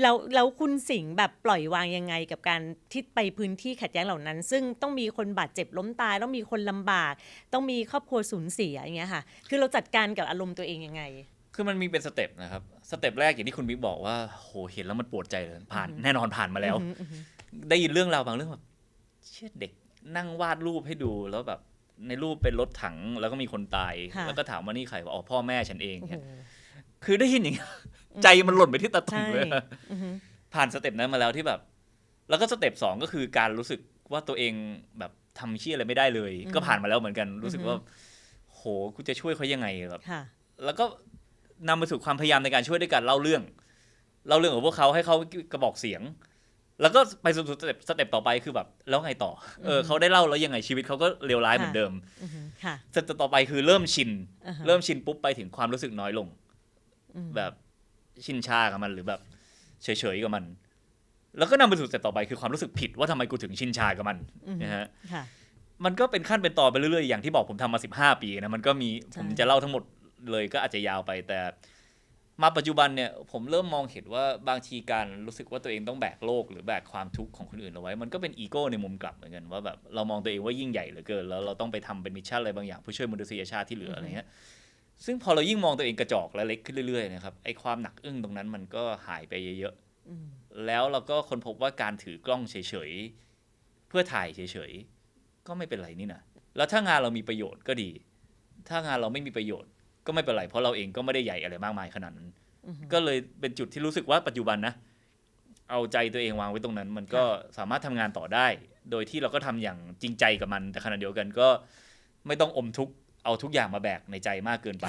แล้วแล้วคุณสิงห์แบบปล่อยวางยังไงกับการที่ไปพื้นที่ขัดแย้งเหล่านั้น ซึ่งต้องมีคนบาดเจ็บล้มตายต้องมีคนลำบาก ต้องมีครอบครัวสูญเสียอย่างเงี้ยค่ะ คือเราจัดการกับอารมณ์ตัวเองยังไง คือมันมีเป็นสเต็ปนะครับ สเต็ปแรกอย่างที่คุณบิ๊กบอกว่าโหเห็นแล้วมันปวดใจเลยผ่านแน่นอนผ่านมาแล้ว อือหืออือหือ ได้ยินเรื่องราวบางเรื่องแบบเชี่ยเด็กนั่งวาดรูปให้ดูแล้วแบบในรูปเป็นรถถังแล้วก็มีคนตาย ค่ะ แล้วก็ถามว่านี่ใครบอกอ๋อพ่อแม่ฉันเองโอ้โหเนี่ยคือได้ยินอย่างเงี้ย ใจมันหล่นไปที่ตาตุ่มเลยใช่อือหือผ่านสเต็ปนั้นมาแล้วที่แบบ แล้วก็สเต็ปสองก็คือการรู้สึกว่าตัวเองแบบทำเชี่ยอะไรไม่ได้เลย ก็ผ่านมาแล้วเหมือนกันรู้สึกว่า โหกูจะช่วยเขายังไงแบบค่ะแล้วก็นำไปสู่ความพยายามในการช่วยด้วยการเล่าเรื่องเล่าเรื่องของพวกเขาให้เขากระบอกเสียง แล้วก็ไปสู่สเต็ปสเต็ปต่อไปคือแบบ แล้วไงต่อเออเขาได้เล่าแล้วยังไงชีวิตเขาก็เลวร้ายเหมือนเดิมอือหือค่ะสเต็ปต่อไปคือเริ่มชินอ่าฮะเริ่มชินปุ๊บไปถึงความรู้สึกน้อยลงอืมแบบ ชินชากับมันหรือแบบเฉยๆกับมัน แล้วก็นำไปสู่สเต็ปต่อไปคือความรู้สึกผิดว่าทำไมกูถึงชินชากับมันอือหือนะฮะค่ะมันก็เป็นขั้นเป็นตอนไปเรื่อยๆ อย่างที่บอกผมทำมา15ปีนะมันก็มีใช่ผมจะเล่าทั้งหมดเลยก็อาจจะยาวไปแต่มาปัจจุบันเนี่ยผมเริ่มมองเห็นว่าบางทีการรู้สึกว่าตัวเองต้องแบกโลกหรือแบกความทุกข์ของคนอื่นเอาไว้ มันก็เป็นอีโก้ในมุมกลับเหมือนกันว่าแบบเรามองตัวเองว่ายิ่งใหญ่เหลือเกินแล้วเราต้องไปทำเป็นมิชชั่นอะไรบางอย่างเพื่อช่วยมนุษยชาติที่เหลืออะไรเงี้ย ซึ่งพอเรายิ่งมองตัวเองกระจอกและเล็กขึ้นเรื่อยๆนะครับไอ้ความหนักอึ้งตรงนั้นมันก็หายไปเยอะอืมๆแล้วเราก็ค้นพบว่าการถือกล้องเฉยๆเพื่อถ่ายเฉยๆก็ไม่เป็นไรนี่นะแล้วถ้างานเรามีประโยชน์ก็ดี ถ้างานเราไม่มีประโยชน์ก็ไม่เป็นไร เพราะเราเองก็ไม่ได้ใหญ่อะไรมากมายขนาดนั้นอือหือก็เลยเป็นจุดที่รู้สึกว่าปัจจุบันนะ เอาใจตัวเองวางไว้ตรงนั้น มันก็สามารถทำงานต่อได้ โดยที่เราก็ทำอย่างจริงใจกับมัน แต่ขณะเดียวกันก็ไม่ต้องอมทุกข์ เอาทุกอย่างมาแบกในใจมากเกินไป